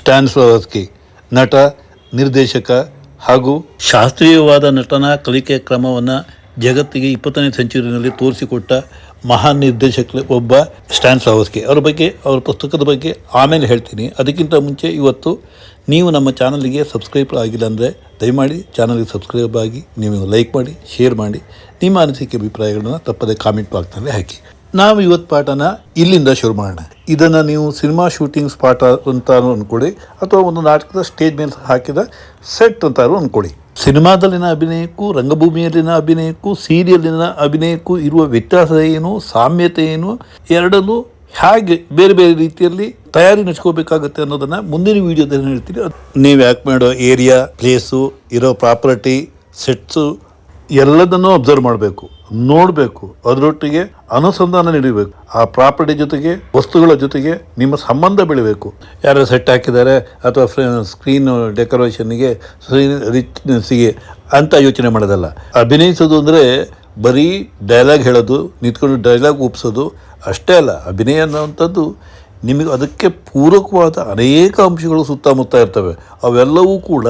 ಸ್ಟ್ಯಾನ್ಸ್ಲವಸ್ಕಿ ನಟ, ನಿರ್ದೇಶಕ ಹಾಗೂ ಶಾಸ್ತ್ರೀಯವಾದ ನಟನಾ ಕಲಿಕೆ ಕ್ರಮವನ್ನು ಜಗತ್ತಿಗೆ ಇಪ್ಪತ್ತನೇ ಸೆಂಚುರಿನಲ್ಲಿ ತೋರಿಸಿಕೊಟ್ಟ ಮಹಾನ್ ನಿರ್ದೇಶಕ ಒಬ್ಬ ಸ್ಟ್ಯಾನ್ಸ್ಲವಸ್ಕಿ ಅವರ ಬಗ್ಗೆ, ಅವರ ಪುಸ್ತಕದ ಬಗ್ಗೆ ಆಮೇಲೆ ಹೇಳ್ತೀನಿ. ಅದಕ್ಕಿಂತ ಮುಂಚೆ ಇವತ್ತು ನೀವು ನಮ್ಮ ಚಾನಲ್ಗೆ ಸಬ್ಸ್ಕ್ರೈಬ್ ಆಗಿಲ್ಲ ಅಂದರೆ ದಯಮಾಡಿ ಚಾನಲ್ಗೆ ಸಬ್ಸ್ಕ್ರೈಬ್ ಆಗಿ, ನೀವು ಲೈಕ್ ಮಾಡಿ, ಶೇರ್ ಮಾಡಿ, ನಿಮ್ಮ ಅನಿಸಿಕೆ ಅಭಿಪ್ರಾಯಗಳನ್ನು ತಪ್ಪದೆ ಕಾಮೆಂಟ್ ಬಾಕ್ಸ್ನಲ್ಲಿ ಹಾಕಿ. ನಾವು ಇವತ್ತು ಪಾಠನ ಇಲ್ಲಿಂದ ಶುರು ಮಾಡೋಣ. ಇದನ್ನು ನೀವು ಸಿನಿಮಾ ಶೂಟಿಂಗ್ ಸ್ಪಾಟ್ ಅಂತ ಅಂದ್ಕೊಳ್ಳಿ ಅಥವಾ ಒಂದು ನಾಟಕದ ಸ್ಟೇಜ್ ಮೇಲೆ ಹಾಕಿದ ಸೆಟ್ ಅಂತಾರು ಅಂದ್ಕೊಳ್ಳಿ ಸಿನಿಮಾದಲ್ಲಿನ ಅಭಿನಯಕ್ಕೂ ರಂಗಭೂಮಿಯಲ್ಲಿನ ಅಭಿನಯಕ್ಕೂ ಸೀರಿಯಲ್ಲಿನ ಅಭಿನಯಕ್ಕೂ ಇರುವ ವ್ಯತ್ಯಾಸ ಏನು ಸಾಮ್ಯತೆ ಏನು ಎರಡನ್ನೂ ಹೇಗೆ ಬೇರೆ ಬೇರೆ ರೀತಿಯಲ್ಲಿ ತಯಾರಿ ನಡೆಸ್ಕೋಬೇಕಾಗುತ್ತೆ ಅನ್ನೋದನ್ನು ಮುಂದಿನ ವೀಡಿಯೋದಲ್ಲಿ ಹೇಳ್ತೀನಿ. ನೀವು ಯಾಕೆ ಮಾಡೋ ಏರಿಯಾ ಪ್ಲೇಸು ಇರೋ ಪ್ರಾಪರ್ಟಿ ಸೆಟ್ಸು ಎಲ್ಲದನ್ನೂ ಅಬ್ಸರ್ವ್ ಮಾಡಬೇಕು. ನೋಡಬೇಕು, ಅದರೊಟ್ಟಿಗೆ ಅನುಸಂಧಾನ ನೀಡಬೇಕು, ಆ ಪ್ರಾಪರ್ಟಿ ಜೊತೆಗೆ, ವಸ್ತುಗಳ ಜೊತೆಗೆ ನಿಮ್ಮ ಸಂಬಂಧ ಬೆಳಿಬೇಕು. ಯಾರು ಸೆಟ್ ಹಾಕಿದ್ದಾರೆ ಅಥವಾ ಸ್ಕ್ರೀನ್ ಡೆಕೋರೇಷನ್ಗೆ ರಿಚ್ನೆಸ್ಸಿಗೆ ಅಂತ ಯೋಚನೆ ಮಾಡೋದಲ್ಲ. ಅಭಿನಯಿಸೋದು ಅಂದರೆ ಬರೀ ಡೈಲಾಗ್ ಹೇಳೋದು, ನಿಂತ್ಕೊಂಡು ಡೈಲಾಗ್ ಒಪ್ಪಿಸೋದು ಅಷ್ಟೇ ಅಲ್ಲ. ಅಭಿನಯ ಅನ್ನೋವಂಥದ್ದು ನಿಮಗೆ ಅದಕ್ಕೆ ಪೂರಕವಾದ ಅನೇಕ ಅಂಶಗಳು ಸುತ್ತಮುತ್ತ ಇರ್ತವೆ. ಅವೆಲ್ಲವೂ ಕೂಡ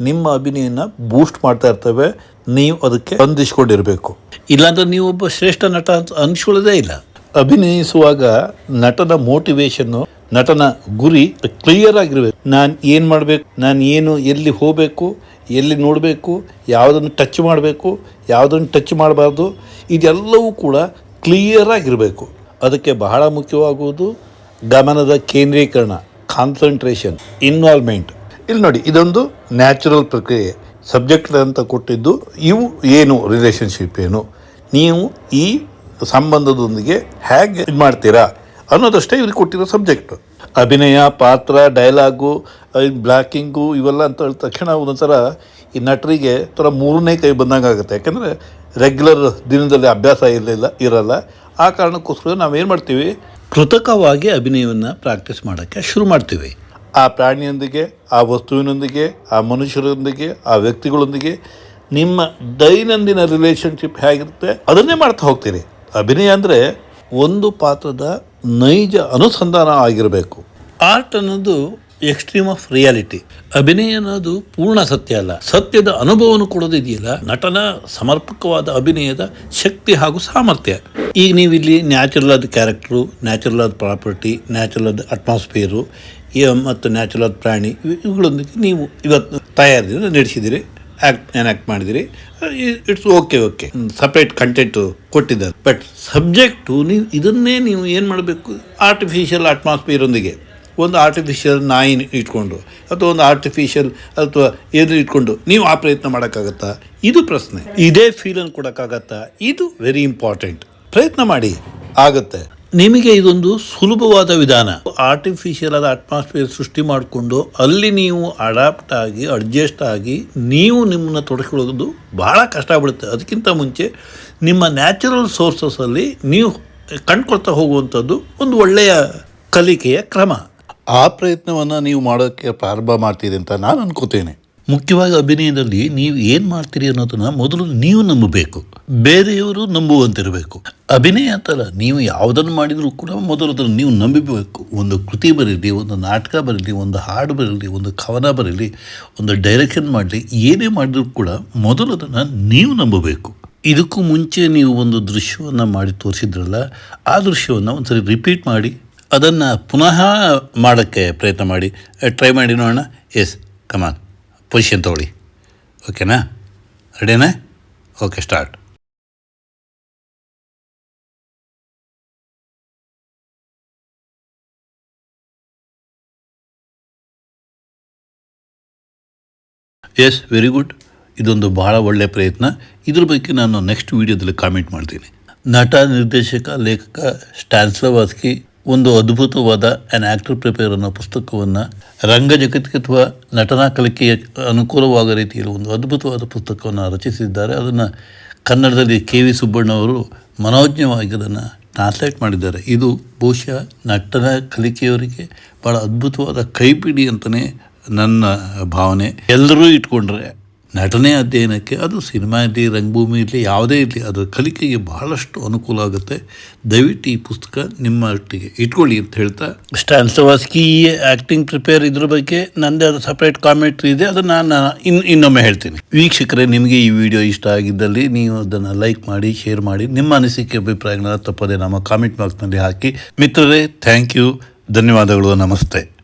ನಿಮ್ಮ ಅಭಿನಯನ ಬೂಸ್ಟ್ ಮಾಡ್ತಾ ಇರ್ತವೆ. ನೀವು ಅದಕ್ಕೆ ಹೊಂದಿಸ್ಕೊಂಡಿರಬೇಕು. ಇಲ್ಲಾಂದ್ರೆ ನೀವು ಒಬ್ಬ ಶ್ರೇಷ್ಠ ನಟ ಅಂತ ಅನ್ಸ್ಕೊಳ್ಳೋದೇ ಇಲ್ಲ. ಅಭಿನಯಿಸುವಾಗ ನಟನ ಮೋಟಿವೇಶನ್ನು ನಟನ ಗುರಿ ಕ್ಲಿಯರ್ ಆಗಿರ್ಬೇಕು. ನಾನು ಏನು ಮಾಡಬೇಕು ನಾನು ಏನು ಎಲ್ಲಿ ಹೋಗಬೇಕು ಎಲ್ಲಿ ನೋಡಬೇಕು ಯಾವುದನ್ನು ಟಚ್ ಮಾಡಬೇಕು ಯಾವುದನ್ನು ಟಚ್ ಮಾಡಬಾರ್ದು ಇದೆಲ್ಲವೂ ಕೂಡ ಕ್ಲಿಯರ್ ಆಗಿರಬೇಕು. ಅದಕ್ಕೆ ಬಹಳ ಮುಖ್ಯವಾಗುವುದು ಗಮನದ ಕೇಂದ್ರೀಕರಣ ಕಾನ್ಸಂಟ್ರೇಷನ್ ಇನ್ವಾಲ್ವ್ಮೆಂಟ್ ಇಲ್ಲಿ ನೋಡಿ, ಇದೊಂದು ನ್ಯಾಚುರಲ್ ಪ್ರಕ್ರಿಯೆ. ಸಬ್ಜೆಕ್ಟ್ ಅಂತ ಕೊಟ್ಟಿದ್ದು, ಇವು ಏನು ರಿಲೇಷನ್ಶಿಪ್ ಏನು? ನೀವು ಈ ಸಂಬಂಧದೊಂದಿಗೆ ಹೇಗೆ ಇದು ಮಾಡ್ತೀರಾ ಅನ್ನೋದಷ್ಟೇ ಇವ್ರಿಗೆ ಕೊಟ್ಟಿರೋ ಸಬ್ಜೆಕ್ಟ್ ಅಭಿನಯ, ಪಾತ್ರ ಡೈಲಾಗು ಬ್ಲಾಕಿಂಗು ಇವೆಲ್ಲ ಅಂತ ಹೇಳಿದ ತಕ್ಷಣ ಒಂದೊಂಥರ ಈ ನಟರಿಗೆ ಥರ ಮೂರನೇ ಕೈ ಬಂದಂಗೆ ಆಗುತ್ತೆ. ಯಾಕೆಂದರೆ ರೆಗ್ಯುಲರ್ ದಿನದಲ್ಲಿ ಅಭ್ಯಾಸ ಇರಲಿಲ್ಲ, ಇರಲ್ಲ. ಆ ಕಾರಣಕ್ಕೋಸ್ಕರ ನಾವೇನು ಮಾಡ್ತೀವಿ? ಕೃತಕವಾಗಿ ಅಭಿನಯವನ್ನು ಪ್ರಾಕ್ಟೀಸ್ ಮಾಡೋಕ್ಕೆ ಶುರು ಮಾಡ್ತೀವಿ. ಆ ಪ್ರಾಣಿಯೊಂದಿಗೆ, ಆ ವಸ್ತುವಿನೊಂದಿಗೆ, ಆ ಮನುಷ್ಯರೊಂದಿಗೆ, ಆ ವ್ಯಕ್ತಿಗಳೊಂದಿಗೆ ನಿಮ್ಮ ದೈನಂದಿನ ರಿಲೇಷನ್ಶಿಪ್ ಹೇಗಿರುತ್ತೆ ಅದನ್ನೇ ಮಾಡ್ತಾ ಹೋಗ್ತೀರಿ. ಅಭಿನಯ ಅಂದರೆ ಒಂದು ಪಾತ್ರದ ನೈಜ ಅನುಸಂಧಾನ ಆಗಿರಬೇಕು. ಆರ್ಟ್ ಅನ್ನೋದು ಎಕ್ಸ್ಟ್ರೀಮ್ ಆಫ್ ರಿಯಾಲಿಟಿ ಅಭಿನಯ ಅನ್ನೋದು ಪೂರ್ಣ ಸತ್ಯ ಅಲ್ಲ. ಸತ್ಯದ ಅನುಭವವನ್ನು ಕೊಡೋದಿದೆಯಲ್ಲ ನಟನ ಸಮರ್ಪಕವಾದ ಅಭಿನಯದ ಶಕ್ತಿ ಹಾಗೂ ಸಾಮರ್ಥ್ಯ. ಈಗ ನೀವು ಇಲ್ಲಿ ನ್ಯಾಚುರಲ್ ಆದ ಕ್ಯಾರೆಕ್ಟ್ರು ನ್ಯಾಚುರಲ್ ಆದ ಪ್ರಾಪರ್ಟಿ ನ್ಯಾಚುರಲ್ ಆದ ಅಟ್ಮಾಸ್ಫಿಯರು ಮತ್ತು ನ್ಯಾಚುರಲ್ ಪ್ರಾಣಿ, ಇವು- ಇವುಗಳೊಂದಿಗೆ ನೀವು ಇವತ್ತು ತಯಾರಿಯನ್ನು ನಡೆಸಿದಿರಿ ಆ್ಯಕ್ಟ್ ಆ್ಯಕ್ಟ್ ಮಾಡಿದಿರಿ. It's okay okay separate content ಕೊಟ್ಟಿದ್ದಾರೆ. ಬಟ್ ಸಬ್ಜೆಕ್ಟು ನೀವು ಇದನ್ನೇ ನೀವು ಏನು ಮಾಡಬೇಕು? ಆರ್ಟಿಫಿಷಿಯಲ್ ಅಟ್ಮಾಸ್ಫಿಯರೊಂದಿಗೆ ಒಂದು ಆರ್ಟಿಫಿಷಿಯಲ್ ನಾಯಿ ಇಟ್ಕೊಂಡು, ಅಥವಾ ಒಂದು ಆರ್ಟಿಫಿಷಿಯಲ್ ಅಥವಾ ಏನು ಇಟ್ಕೊಂಡು ನೀವು ಆ ಪ್ರಯತ್ನ ಮಾಡೋಕ್ಕಾಗತ್ತಾ? ಇದು ಪ್ರಶ್ನೆ. ಇದೇ ಫೀಲನ್ನು ಕೊಡೋಕ್ಕಾಗತ್ತಾ? ಇದು ವೆರಿ ಇಂಪಾರ್ಟೆಂಟ್ ಪ್ರಯತ್ನ ಮಾಡಿ. ಆಗುತ್ತೆ. ನಿಮಗೆ ಇದೊಂದು ಸುಲಭವಾದ ವಿಧಾನ. ಆರ್ಟಿಫಿಷಿಯಲ್ ಆದ ಅಟ್ಮಾಸ್ಫಿಯರ್ ಸೃಷ್ಟಿ ಮಾಡಿಕೊಂಡು ಅಲ್ಲಿ ನೀವು ಅಡಾಪ್ಟ್ ಆಗಿ ಅಡ್ಜಸ್ಟ್ ಆಗಿ ನೀವು ನಿಮ್ಮನ್ನ ತೊಡಗಿಕೊಳ್ಳೋದು ಬಹಳ ಕಷ್ಟ ಆಗ್ಬಿಡುತ್ತೆ. ಅದಕ್ಕಿಂತ ಮುಂಚೆ ನಿಮ್ಮ ನ್ಯಾಚುರಲ್ ಸೋರ್ಸಸ್ಸಲ್ಲಿ ನೀವು ಕಂಡ್ಕೊಳ್ತಾ ಹೋಗುವಂಥದ್ದು ಒಂದು ಒಳ್ಳೆಯ ಕಲಿಕೆಯ ಕ್ರಮ. ಆ ಪ್ರಯತ್ನವನ್ನು ನೀವು ಮಾಡೋಕ್ಕೆ ಪ್ರಾರಂಭ ಮಾಡ್ತೀರಿ ಅಂತ ನಾನು ಅನ್ಕೋತೇನೆ. ಮುಖ್ಯವಾಗಿ ಅಭಿನಯದಲ್ಲಿ ನೀವು ಏನು ಮಾಡ್ತೀರಿ ಅನ್ನೋದನ್ನು ಮೊದಲು ನೀವು ನಂಬಬೇಕು. ಬೇರೆಯವರು ನಂಬುವಂತಿರಬೇಕು. ಅಭಿನಯ ಥರ ನೀವು ಯಾವುದನ್ನು ಮಾಡಿದರೂ ಕೂಡ ಮೊದಲು ಅದನ್ನು ನೀವು ನಂಬಬೇಕು. ಒಂದು ಕೃತಿ ಬರೀಲಿ, ಒಂದು ನಾಟಕ ಬರೀಲಿ, ಒಂದು ಹಾಡು ಬರೀಲಿ, ಒಂದು ಕವನ ಬರೀಲಿ, ಒಂದು ಡೈರೆಕ್ಷನ್ ಮಾಡಲಿ, ಏನೇ ಮಾಡಿದರೂ ಕೂಡ ಮೊದಲು ಅದನ್ನು ನೀವು ನಂಬಬೇಕು. ಇದಕ್ಕೂ ಮುಂಚೆ ನೀವು ಒಂದು ದೃಶ್ಯವನ್ನು ಮಾಡಿ ತೋರಿಸಿದ್ರಲ್ಲ, ಆ ದೃಶ್ಯವನ್ನು ಒಂದ್ಸರಿ ರಿಪೀಟ್ ಮಾಡಿ, ಅದನ್ನು ಪುನಃ ಮಾಡೋಕ್ಕೆ ಪ್ರಯತ್ನ ಮಾಡಿ. ಟ್ರೈ ಮಾಡಿ ನೋಡೋಣ. ಎಸ್ ಕಮಾನ್ ಪೊಸಿಷನ್ ತಗೊಳ್ಳಿ. ಓಕೆನಾ ರೆಡಿನಾ okay start yes very good ಇದೊಂದು ಬಹಳ ಒಳ್ಳೆಯ ಪ್ರಯತ್ನ. ಇದ್ರ ಬಗ್ಗೆ ನಾನು ನೆಕ್ಸ್ಟ್ ವಿಡಿಯೋದಲ್ಲಿ ಕಾಮೆಂಟ್ ಮಾಡ್ತೀನಿ. ನಟ, ನಿರ್ದೇಶಕ, ಲೇಖಕ ಸ್ಟ್ಯಾನ್ಸ್ಲವಾಸ್ಕಿ ಒಂದು ಅದ್ಭುತವಾದ ಆ್ಯನ್ ಆ್ಯಕ್ಟರ್ ಪ್ರಿಪೇರ್ ಅನ್ನೋ ಪುಸ್ತಕವನ್ನು ರಂಗ ಜಗತ್ತಿಗೆ ಅಥವಾ ನಟನಾ ಕಲಿಕೆಯ ಅನುಕೂಲವಾಗ ರೀತಿಯಲ್ಲಿ ಒಂದು ಅದ್ಭುತವಾದ ಪುಸ್ತಕವನ್ನು ರಚಿಸಿದ್ದಾರೆ. ಅದನ್ನು ಕನ್ನಡದಲ್ಲಿ ಕೆ ವಿ ಸುಬ್ಬಣ್ಣವರು ಮನೋಜ್ಞವಾಗಿ ಅದನ್ನು ಟ್ರಾನ್ಸ್ಲೇಟ್ ಮಾಡಿದ್ದಾರೆ. ಇದು ಬಹುಶಃ ನಟನ ಕಲಿಕೆಯವರಿಗೆ ಭಾಳ ಅದ್ಭುತವಾದ ಕೈಪಿಡಿ ಅಂತಲೇ ನನ್ನ ಭಾವನೆ. ಎಲ್ಲರೂ ಇಟ್ಕೊಂಡ್ರೆ ನಟನೆ ಅಧ್ಯಯನಕ್ಕೆ ಅದು ಸಿನಿಮಾ ಇರಲಿ ರಂಗಭೂಮಿ ಇರಲಿ ಯಾವುದೇ ಇರಲಿ ಅದರ ಕಲಿಕೆಗೆ ಬಹಳಷ್ಟು ಅನುಕೂಲ ಆಗುತ್ತೆ. ದಯವಿಟ್ಟು ಈ ಪುಸ್ತಕ ನಿಮ್ಮ ಒಟ್ಟಿಗೆ ಇಟ್ಕೊಳ್ಳಿ ಅಂತ ಹೇಳ್ತಾ. ಸ್ಟಾನ್ಸವಾಸ್ಕಿ ಆ್ಯಕ್ಟಿಂಗ್ ಪ್ರಿಪೇರ್ ಇದ್ರ ಬಗ್ಗೆ ನನ್ನದೇ ಅದು ಸಪ್ರೇಟ್ ಕಾಮೆಂಟ್ ಇದೆ. ಅದನ್ನು ನಾನು ಇನ್ನು ಇನ್ನೊಮ್ಮೆ ಹೇಳ್ತೀನಿ. ವೀಕ್ಷಕರೇ ನಿಮಗೆ ಈ ವಿಡಿಯೋ ಇಷ್ಟ ಆಗಿದ್ದಲ್ಲಿ ನೀವು ಅದನ್ನು ಲೈಕ್ ಮಾಡಿ ಶೇರ್ ಮಾಡಿ ನಿಮ್ಮ ಅನಿಸಿಕೆ ಅಭಿಪ್ರಾಯಗಳನ್ನ ತಪ್ಪದೆ ನಮ್ಮ ಕಾಮೆಂಟ್ ಬಾಕ್ಸ್ನಲ್ಲಿ ಹಾಕಿ. ಮಿತ್ರರೇ ಥ್ಯಾಂಕ್ ಯು ಧನ್ಯವಾದಗಳು ನಮಸ್ತೆ.